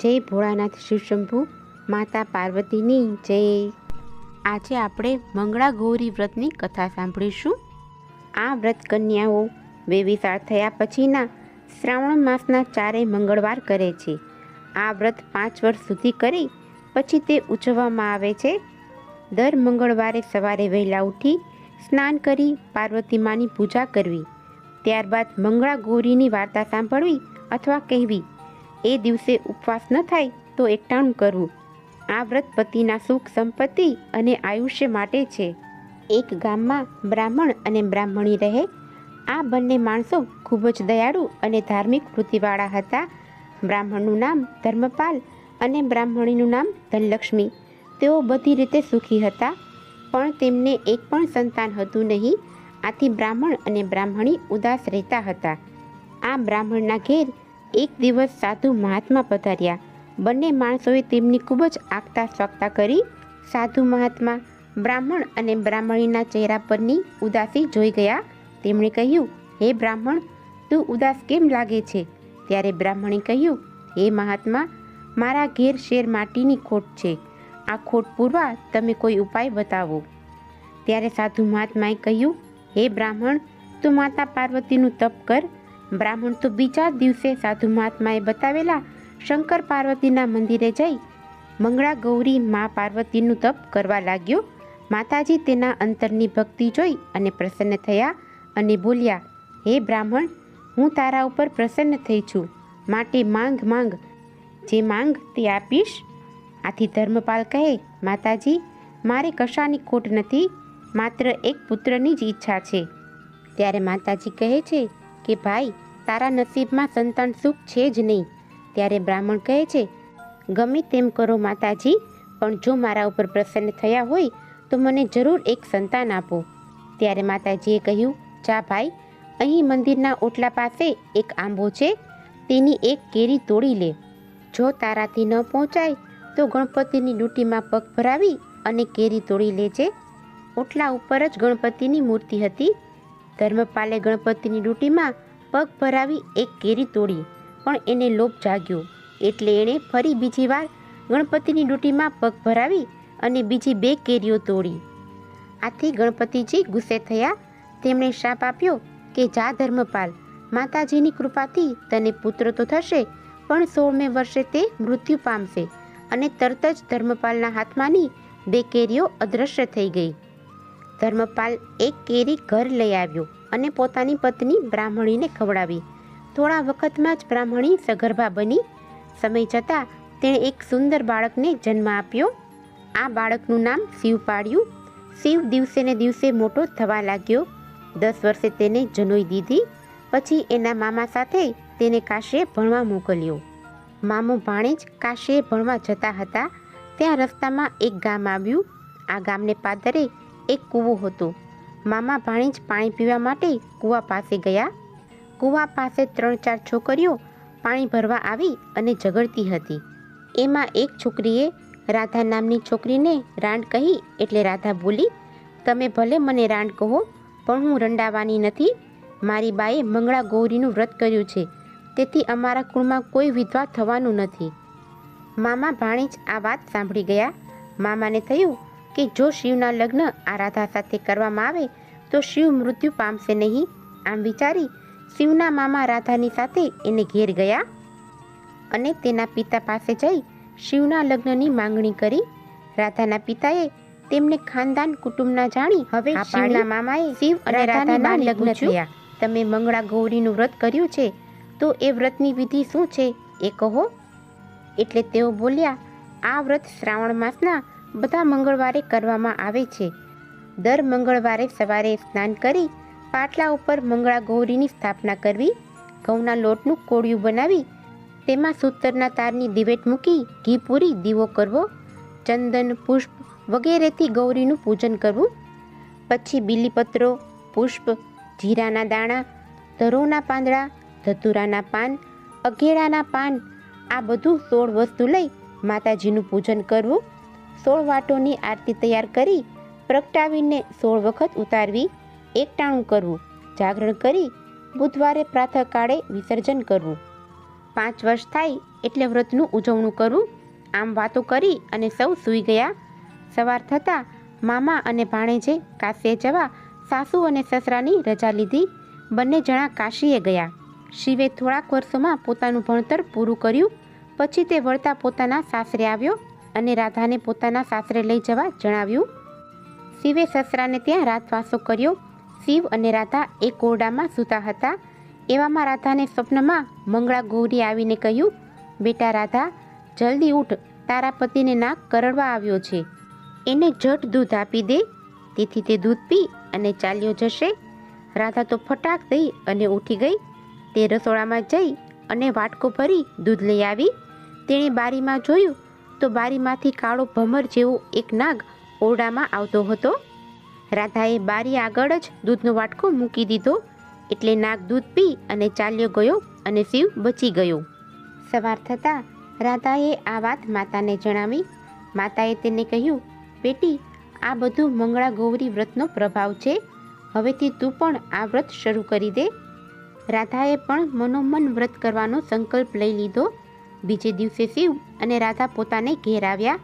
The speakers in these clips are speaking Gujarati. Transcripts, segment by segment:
જય ભોળાનાથ શિવશંભુ માતા પાર્વતીની જય. આજે આપણે મંગળા ગૌરી વ્રતની કથા સાંભળીશું. આ વ્રત કન્યાઓ વેવિશાળ થયા પછીના શ્રાવણ માસના ચારેય મંગળવાર કરે છે. આ વ્રત પાંચ વર્ષ સુધી કરી પછી તે ઉજવવામાં આવે છે. દર મંગળવારે સવારે વહેલા ઉઠી સ્નાન કરી પાર્વતી માની પૂજા કરવી. ત્યારબાદ મંગળા ગૌરીની વાર્તા સાંભળવી અથવા કહેવી. એ દિવસે ઉપવાસ ન થાય તો એકટાણું કરવું. આ વ્રત પતિના સુખ સંપત્તિ અને આયુષ્ય માટે છે. એક ગામમાં બ્રાહ્મણ અને બ્રાહ્મણી રહે. આ બંને માણસો ખૂબ જ દયાળુ અને ધાર્મિક વૃત્તિવાળા હતા. બ્રાહ્મણનું નામ ધર્મપાલ અને બ્રાહ્મણીનું નામ ધનલક્ષ્મી. તેઓ બધી રીતે સુખી હતા, પણ તેમને એક પણ સંતાન હતું નહીં. આથી બ્રાહ્મણ અને બ્રાહ્મણી ઉદાસ રહેતા હતા. આ બ્રાહ્મણના ઘેર એક દિવસ સાધુ મહાત્મા પધાર્યા. બંને માણસોએ તેમની ખૂબ જ આગતા સ્વાગતા કરી. સાધુ મહાત્મા બ્રાહ્મણ અને બ્રાહ્મણીના ચહેરા પરની ઉદાસી જોઈ ગયા. તેમણે કહ્યું, હે બ્રાહ્મણ, તું ઉદાસ કેમ લાગે છે? ત્યારે બ્રાહ્મણે કહ્યું, હે મહાત્મા, મારા ઘેર શેર માટીની ખોટ છે. આ ખોટ પૂરવા તમે કોઈ ઉપાય બતાવો. ત્યારે સાધુ મહાત્માએ કહ્યું, હે બ્રાહ્મણ, તું માતા પાર્વતીનું તપ કર. બ્રાહ્મણ તો બીજા દિવસે સાધુ મહાત્માએ બતાવેલા શંકર પાર્વતીના મંદિરે જઈ મંગળા ગૌરી મા પાર્વતીનું તપ કરવા લાગ્યો. માતાજી તેના અંતરની ભક્તિ જોઈ અને પ્રસન્ન થયા અને બોલ્યા, હે બ્રાહ્મણ, હું તારા ઉપર પ્રસન્ન થઈ છું. માટે માંગ માંગ. જે માંગ તે આપીશ. આથી ધર્મપાલ કહે, માતાજી, મારે કશાની ખોટ નથી, માત્ર એક પુત્રની જ ઈચ્છા છે. ત્યારે માતાજી કહે છે કે, ભાઈ તારા નસીબમાં સંતાન સુખ છે જ નહીં. ત્યારે બ્રાહ્મણ કહે છે, ગમે તેમ કરો માતાજી, પણ જો મારા ઉપર પ્રસન્ન થયા હોય, તો મને જરૂર એક સંતાન આપો. ત્યારે માતાજીએ કહ્યું, જા ભાઈ, અહીં મંદિરના ઓટલા પાસે એક આંબો છે, તેની એક કેરી તોડી લે. જો તારાથી ન પહોંચાય, તો ગણપતિની ડૂટીમાં પગ ભરાવી અને કેરી તોડી લેજે ઓટલા ઉપર જ ગણપતિની મૂર્તિ હતી. ધર્મપાલે ગણપતિની ડૂટીમાં પગ ભરાવી એક કેરી તોડી, પણ એને લોભ જાગ્યો. એટલે એણે ફરી બીજી વાર ગણપતિની ડૂટીમાં પગ ભરાવી અને બીજી બે કેરીઓ તોડી. આથી ગણપતિજી ગુસ્સે થયા. તેમણે શાપ આપ્યો કે, જા ધર્મપાલ, માતાજીની કૃપાથી તને પુત્ર તો થશે, પણ સોળમે વર્ષે તે મૃત્યુ પામશે અને તરત જ ધર્મપાલના હાથમાંની બે કેરીઓ અદૃશ્ય થઈ ગઈ. ધર્મપાલ એક કેરી ઘર લઈ આવ્યો અને પોતાની પત્ની બ્રાહ્મણીને ખવડાવી. થોડા વખતમાં જ બ્રાહ્મણી સગર્ભા બની. સમય જતાં તેણે એક સુંદર બાળકને જન્મ આપ્યો. આ બાળકનું નામ શિવ પાડ્યું. શિવ દિવસે ને દિવસે મોટો થવા લાગ્યો. દસ વર્ષે તેને જનોઈ દીધી. પછી એના મામા સાથે તેને કાશે ભણવા મોકલ્યો. મામો ભાણેજ કાશે ભણવા જતા હતા. ત્યાં રસ્તામાં એક ગામ આવ્યું. આ ગામને પાદરે એક કૂવો હતો. મામા ભાણેજ પાણી પીવા માટે કૂવા પાસે ગયા. કૂવા પાસે ત્રણ ચાર છોકરીઓ પાણી ભરવા આવી અને ઝઘડતી હતી. એમાં એક છોકરીએ રાધા નામની છોકરીને રાંડ કહી એટલે રાધા બોલી, તમે ભલે મને રાંડ કહો, પણ હું રંડાવાની નથી. મારી બાએ મંગળા ગૌરીનું વ્રત કર્યું છે. તેથી અમારા કુળમાં કોઈ વિધવા થવાનું નથી. મામા ભાણેજ આ વાત સાંભળી ગયા. મામાને થયું કે જો શિવના લગ્ન આરાધા સાથે કરવામાં આવે તો શિવ મૃત્યુ પામશે નહીં. આમ વિચારી શિવના મામા રાધાની સાથે એને ઘેર ગયા અને તેના પિતા પાસે જઈ શિવના લગ્નની માંગણી કરી. રાધાના પિતાએ તેમને ખાનદાન કુટુંબના જાણી હવે શિવના મામાએ શિવ અને રાધાના લગ્ન થયા. તમે મંગળા ગૌરીનું વ્રત કર્યું છે તો એ વ્રતની વિધિ શું છે એ કહો. એટલે તેઓ બોલ્યા આ વ્રત શ્રાવણ માસના બધા મંગળવારે કરવામાં આવે છે. દર મંગળવારે સવારે સ્નાન કરી પાટલા ઉપર મંગળા ગૌરીની સ્થાપના કરવી, ઘઉંના લોટનું કોળિયું બનાવી, તેમાં સૂતરના તારની દિવેટ મૂકી ઘી પૂરી, દીવો કરવો, ચંદન, પુષ્પ વગેરેથી ગૌરીનું પૂજન કરવું, પછી બીલીપત્રો, પુષ્પ, જીરાના દાણા, ધરોના પાંદડા, ધતુરાના પાન અઘેડાના પાન, આ બધું સોળ વસ્તુ લઈ માતાજીનું પૂજન કરવું સોળ વાટોની આરતી તૈયાર કરી પ્રગટાવીને સોળ વખત ઉતારવી એકટાણું કરવું, જાગરણ કરી બુધવારે પ્રાતઃકાળે વિસર્જન કરવું. પાંચ વર્ષ થાય એટલે વ્રતનું ઉજવણું કરવું આમ વાતો કરી અને સૌ સૂઈ ગયા. સવાર થતાં મામા અને ભાણેજે કાશીએ જવા સાસુ અને સસરાની રજા લીધી. બંને જણા કાશીએ ગયા. શિવે થોડાક વર્ષોમાં પોતાનું ભણતર પૂરું કર્યું, પછી તે વળતા પોતાના સાસરે આવ્યો. અને રાધાને પોતાના સાસરે લઈ જવા જણાવ્યું. શિવે સસરાને ત્યાં રાતવાસો કર્યો. શિવ અને રાધા એક ઓરડામાં સૂતા હતા. એવામાં રાધાને સ્વપ્નમાં મંગળા ગૌરી આવીને કહ્યું, બેટા રાધા, જલ્દી ઉઠ, તારા પતિને નાક કરડવા આવ્યો છે. એને જટ દૂધ આપી દે. તેથી તે દૂધ પી અને ચાલ્યો જશે. રાધા તો ફટાક દઈ અને ઉઠી ગઈ. તે રસોડામાં જઈ અને વાટકો ભરી દૂધ લઈ આવી. તેણે બારીમાં જોયું તો બારીમાંથી કાળો ભમર જેવો એક નાગ ઓરડામાં આવતો હતો. રાધાએ બારી આગળ જ દૂધનો વાટકો મૂકી દીધો. એટલે નાગ દૂધ પી અને ચાલ્યો ગયો અને શિવ બચી ગયો. સવાર થતાં રાધાએ આ વાત માતાને જણાવી. માતાએ તેને કહ્યું, બેટી, આ બધું મંગળા ગૌરી વ્રતનો પ્રભાવ છે. હવેથી તું પણ આ વ્રત શરૂ કરી દે. રાધાએ પણ મનોમન વ્રત કરવાનો સંકલ્પ લઈ લીધો. બીજે દિવસે શિવ અને રાધા પોતાને ઘેર આવ્યા.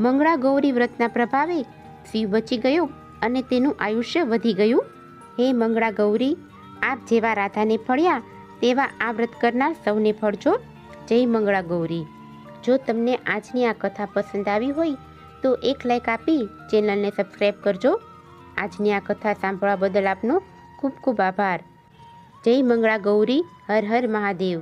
મંગળા ગૌરી વ્રતના પ્રભાવે શિવ બચી ગયો અને તેનું આયુષ્ય વધી ગયું. હે મંગળા ગૌરી, આપ જેવા રાધાને ફળ્યા તેવા આ વ્રત કરનાર સૌને ફળજો. જય મંગળા ગૌરી. જો તમને આજની આ કથા પસંદ આવી હોય તો એક લાઈક આપી ચેનલને સબસ્ક્રાઈબ કરજો. આજની આ કથા સાંભળવા બદલ આપનો ખૂબ ખૂબ આભાર. જય મંગળા ગૌરી, હર હર મહાદેવ.